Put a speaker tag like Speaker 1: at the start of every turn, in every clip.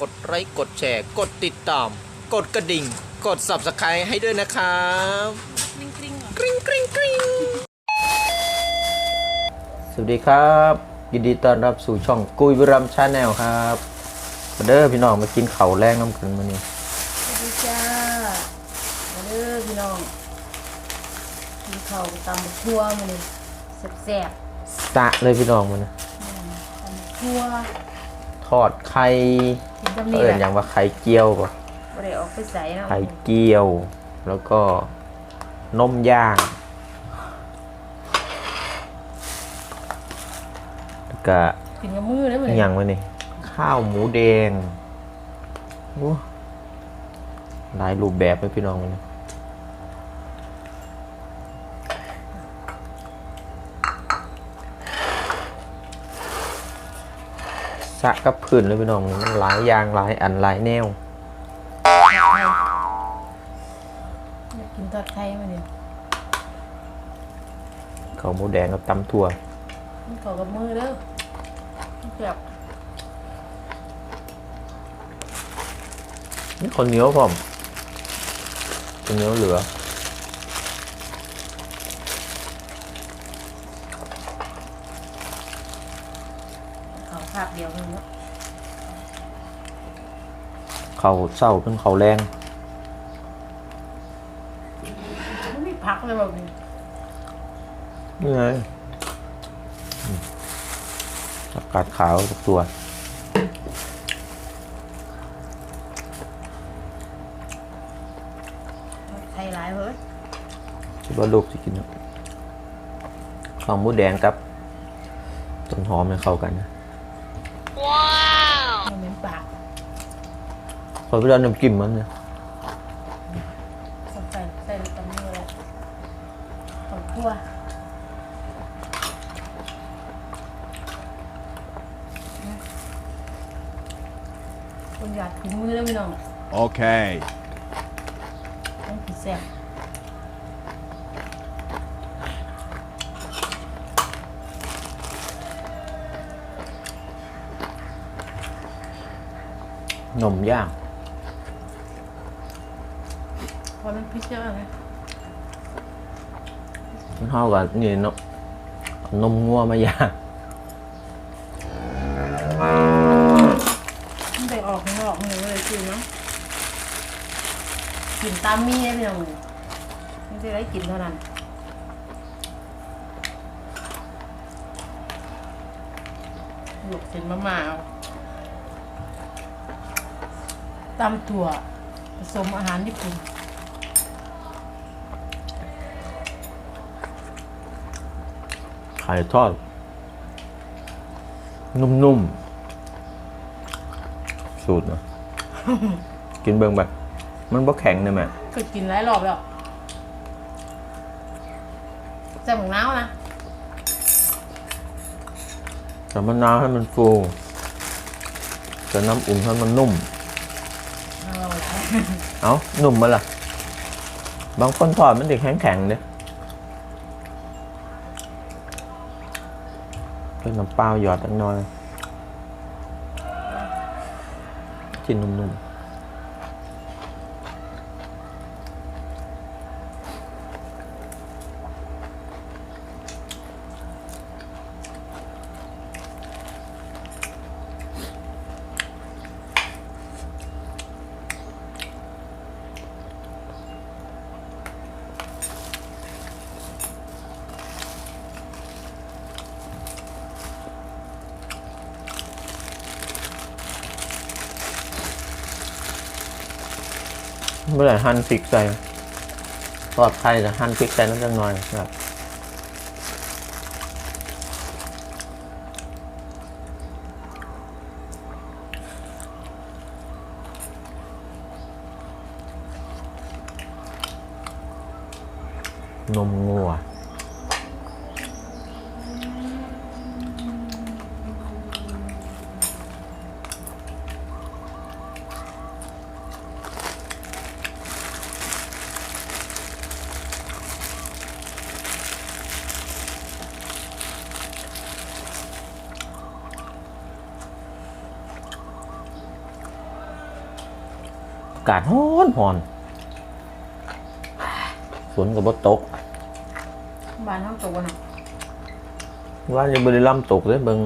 Speaker 1: กดไลค์กดแชร์ กดติดตาม กดกระดิ่ง กด subscribe ให้ด้วยนะครับ
Speaker 2: กริ๊งกริ๊งเหรอก
Speaker 1: ริ๊งกริ๊งกริ๊งสวัสดีครับ ยินดีต้อนรับสู่ช่องกุยบรัมชาแนลครับมาเด้อพี่น้องมากินข้าวแรงน้ำกันมานี่
Speaker 2: สวัสดีจ้ามาเด้อพี่น้องกินข้าวตำบักทั่วมาเลยแซ่บ
Speaker 1: สะเลยพี่น้องมันนะ
Speaker 2: ๆอืมตำบักทั่ว
Speaker 1: ทอดไข่
Speaker 2: กินจำนี่
Speaker 1: เอิ
Speaker 2: แห
Speaker 1: ญ
Speaker 2: ละ
Speaker 1: อย่างว่าไข่เจียวป่ะ
Speaker 2: บ่ได้ออกไปใส่เนาะ
Speaker 1: ไข่เจียว แล้วก็นมย่างแล้วก็
Speaker 2: กินกับมือได้ไหม
Speaker 1: อหย่างวะนี่ข้าวหมูแดงโอ้หลายรูปแบบเลยพี่น้องมันะกับพื้นเลยพี่น้องมันหลายอย่างหลายอันหลายแนว
Speaker 2: อยากกินทอดไข่มาเนี่ย
Speaker 1: ข้าวหมูแดงกับตำถั่ว
Speaker 2: กินข้าวกับมือเด้อแซ่บ
Speaker 1: นี่คนเหนียวผมคนเหนียวเหลือ
Speaker 2: เขา
Speaker 1: เศร้าเป็นเขาแรง
Speaker 2: ไม่มีพักเลยแบบนี้
Speaker 1: นี่ไงอืมอากาศขาวทุกตัว
Speaker 2: ทอดไข่หลายเฮ้ย
Speaker 1: คิดว่าลูกจะกินครับข้าวหมูแดงกับต้นหอมเนี่ยเข้ากันนะ พอไปเอาน้ำจิ้มมันเนี่ย
Speaker 2: ใส่ใส่ตำมือแล้วตำทั่วคนอยากกินมือแล้วพี่น้อง
Speaker 3: Okay.
Speaker 2: ต้องกินแซ่บ
Speaker 1: นมย่าง
Speaker 2: พอมันพิเศษอะไร
Speaker 1: มันเข้ากับนี่เนาะเอานมงัวมาย่าง
Speaker 2: มันไปออกข้างนอกมันเลยกินเนาะกินตามมีได้พี่น้องไม่ได้ไรกินเท่านั้นหลกเส้นมะม่าเอาตำถั่วผสมอาหารญี่ปุ่น
Speaker 1: ไข่ทอด นุ่มๆ สูตรเนาะกินเบิ่งแบบ มันบ่แข็งนะแม่
Speaker 2: เคยกินหลายรอบแล้วใส่หมูน้าวนะ
Speaker 1: แต่มะนาวให้มันฟูแต่น้ำอุ่นให้มันนุ่ม
Speaker 2: เอาหลาย
Speaker 1: เอานุ่มมาล่ะ บางคนทอดมันเด็กแข็งๆเนี่ย น้ำเปล่าหยอดตั้งน้อยกินนุ่มๆ เมื่อไหร่หั่นพริกใส่ปลอดภัยแต่หั่นพริกใส่น้ำจังหน่อยครับนมงัวากาศร้อนหอนฝนกับบตก
Speaker 2: บ้านห้องตัวน่ะ
Speaker 1: ว่าจะบริลัมย์ตกเลยเบิง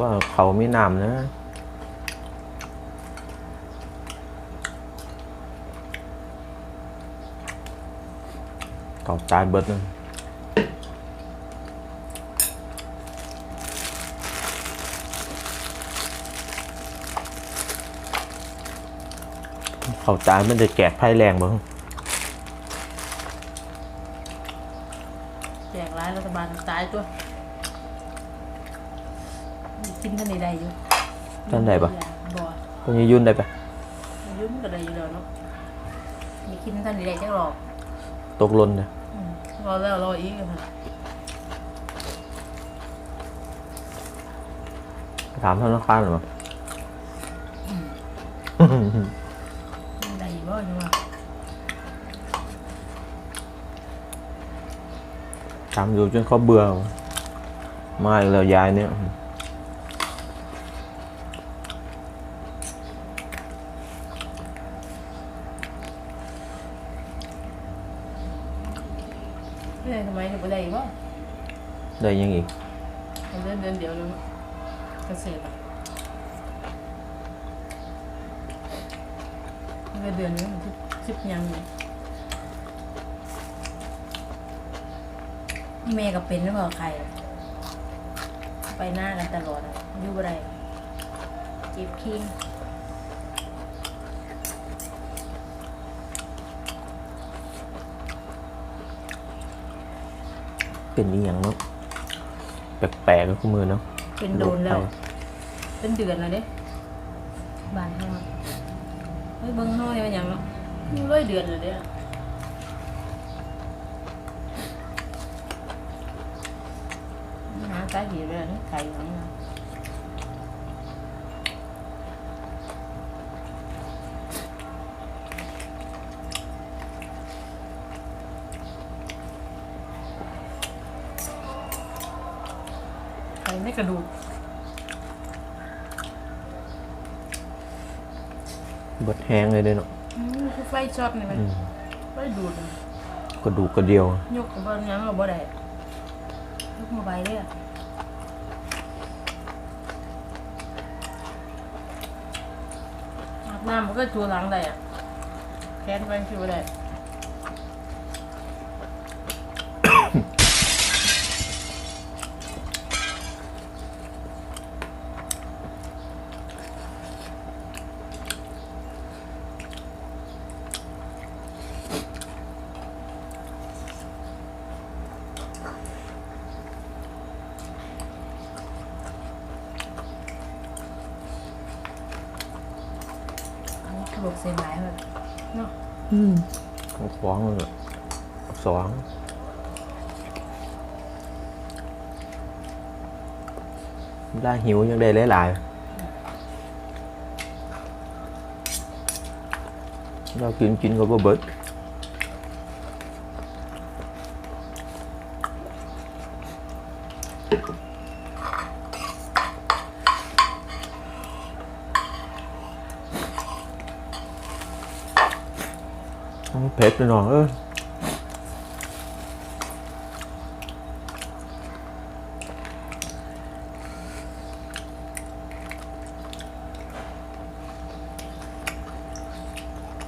Speaker 1: ว่าเขามีน้ำนะเขาตายเบิดนึง เขาตายมันจะแกะไพ่แรงบ้าง
Speaker 2: แจกร้ายรัฐบาลตายตัวกินท่านใดๆอยู่
Speaker 1: ท่านใดปะ
Speaker 2: บ่
Speaker 1: คนนี้ยุ่นได้ปะ
Speaker 2: ยุ่งก็ได้อยู่แล้วเนาะมีกินท่านใดๆจักหรอก
Speaker 1: ตกหลนเนี่ย
Speaker 2: อืมรอแล้วรออีกอะค่ะ
Speaker 1: ถามธนาคารหรือเปล่า
Speaker 2: ได้อยู่บ่ยังว่า
Speaker 1: ถามอยู่จนเขาเบื่อมาอีกแล้วยายเนี่ย
Speaker 2: เฮ้ยทำไมถึงบ่ได้อีกบ่
Speaker 1: ได้ยังอีก
Speaker 2: เดือนเดือนเดียวแล้วเกษตรอะเดือนเดือนนี้มันสิบสิบยังอยู่ แม่ก็เป็นหรือเปล่าใครอะไปหน้ากันตลอดอะอยู่บ่ได้เจ็บคิง
Speaker 1: เป็นอีหยังเนาะแปลกๆก็คือมือเนาะ
Speaker 2: เป็นโดนแล้ว เป็นเดือนแล้วเด้บ้านเฮาอะเฮ้ยเบิ่งเฮาเนี่ยมันหยังเนาะร้อยเดือนแล้วเด้ หาสาเหตุเลยนี่ไก่ของมันไก่ไม่กระดูก
Speaker 1: เบิดแห้งเลยเด้อเนาะ
Speaker 2: อืมคือไฟช็อตนี่มัน
Speaker 1: อืม
Speaker 2: ไฟดูดอะ
Speaker 1: กระดูกกระเดียว
Speaker 2: ยกกับเบิ่งหยังก็บ่ได้ยกมาไว้เลยอะอาบ น้ำมันก็ตัวหลังได้อะแขนไปคือบ่ได้ อันนี้คือบอกเสียหายแบบเนาะ
Speaker 1: ของข้องเลยสองได้หิวยังได้หลายๆเรากินกินก็บ่เบิด เผ็ดไปหน่อยเออ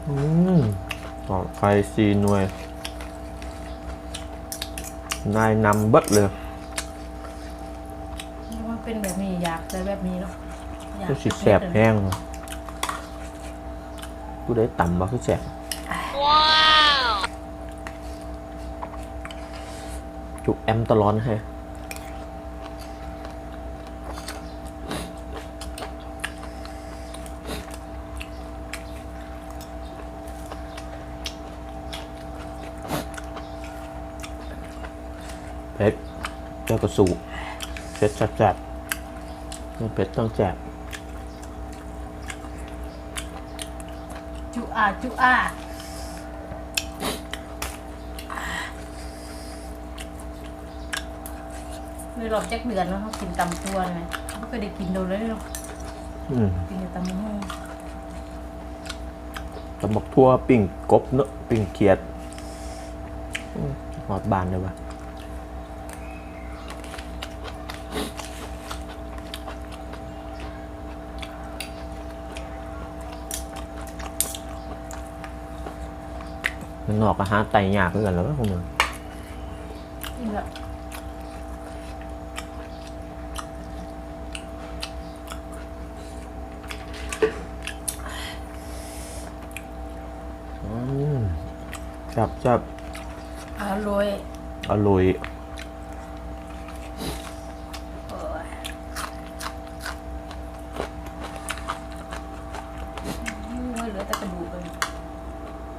Speaker 1: อืมต่อไฟซีหน่วย นายนำเบิดเลย
Speaker 2: มันเป็นแบบนี้อยากได้แบบนี้เนาะอยาก
Speaker 1: ก็สิแสบแห้งกูได้ต่ำบ่คือแสบ จุกแอมตลอดให้เพชรเจ้ากระสูเพชรจัดจัดๆเพชรต้องแจก
Speaker 2: จุอาจุอา ในรอบจักเดือนเนาะเขากินตำตัวเลยเขาก็ได้กินโดนเลยเนาะ
Speaker 1: อืม
Speaker 2: กินกับตำมะม่วง
Speaker 1: ตำบักทั่วปิ้งกบเนอะปิ้งเขียดอืมหอดบานเลยวะมันนอกอาหารไตยากเหมือนกันแล้วพวกมึง
Speaker 2: กินแบบ
Speaker 1: อืม จับจับ
Speaker 2: อร่อย
Speaker 1: อร่อย
Speaker 2: โอ้ยอืมเหลือแต่กระดูกเลย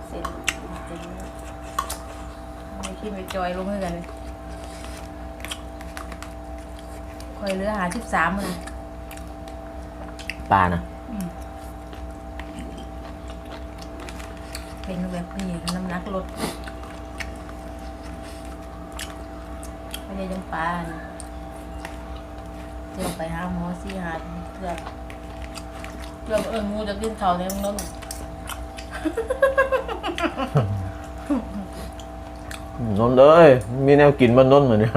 Speaker 2: เส้นเส้นไม่คิดไปจอยลงให้กันเลยคอยเหลือหาสิบสามเลย
Speaker 1: ปลานะ
Speaker 2: เป็นแบบนี้น้ำหนักลดไม่ได้ยังปลานะเดี๋ยวไปหาหมอสี่หาเพื่อเพื่อเอิญงูจะกินเขาในมึงน้อง
Speaker 1: นนท์เลยมีแนวกินมันนนท์เหมือนเนี่ย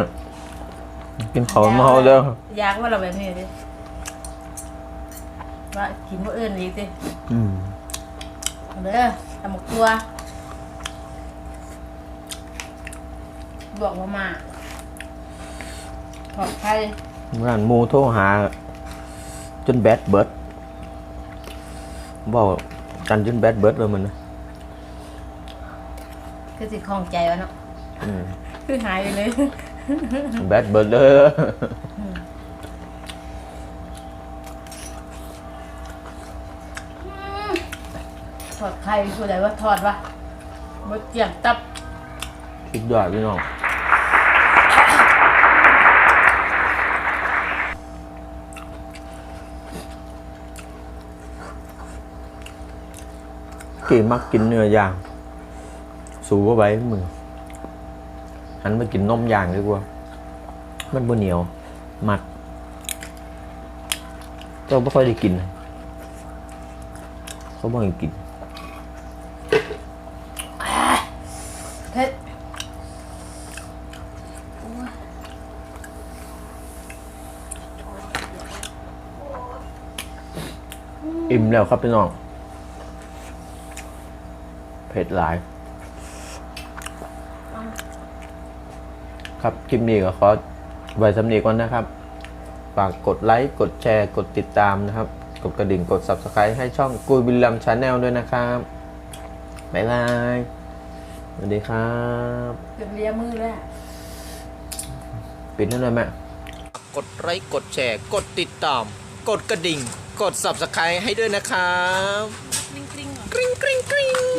Speaker 1: กินเขาวเมาเด้อ
Speaker 2: อยากว่าเราแบบนี้ดิว่ากินว่าเอิญอีกสิ
Speaker 1: อืม
Speaker 2: เอาเด้อ ตำหมกตัวบอกว่ามาถอดไข่
Speaker 1: งานหมูโทรหา จนแบดเบิร์ดบอกกันจนแบดเบิร์ดเลยมันนะ
Speaker 2: คือสิของใจวะเนาะ
Speaker 1: อืม
Speaker 2: คือหายไปเลย
Speaker 1: แบดเบิร์ดเลย
Speaker 2: ถอด ข่คืออะไรว่าถอดวะมดเจียงตับ
Speaker 1: คิดอดพี่น้องกี่มักกินเนื้อย่าง สูบไว้มึงหันมากินนมย่างดีกว่า มันบ่เหนียวมัดเจ้าไม่ค่อยได้กิน เขาบอกให้กิน อิ่มแล้วครับพี่น้อง เผ็ดหลาย ครับคลิปนี้ก็ขอไว้สำนีก่อนนะครับ ฝากกดไลค์ กดแชร์ กดติดตามนะครับ กดกระดิ่ง กด subscribe ให้ช่องกุยบิลลัมชาแนลด้วยนะครับ บ๊ายบาย สวัสดีครับ
Speaker 2: เกือบเลียมือแล้ว
Speaker 1: ปิดนั่นเลยแม่กดไลค์ กดแชร์ กดติดตาม กดกระดิ่ง กด subscribe ให้ด้วยนะครับ
Speaker 2: กริ้งกริ้ง
Speaker 1: กริ๊งกริ๊งกริ๊ง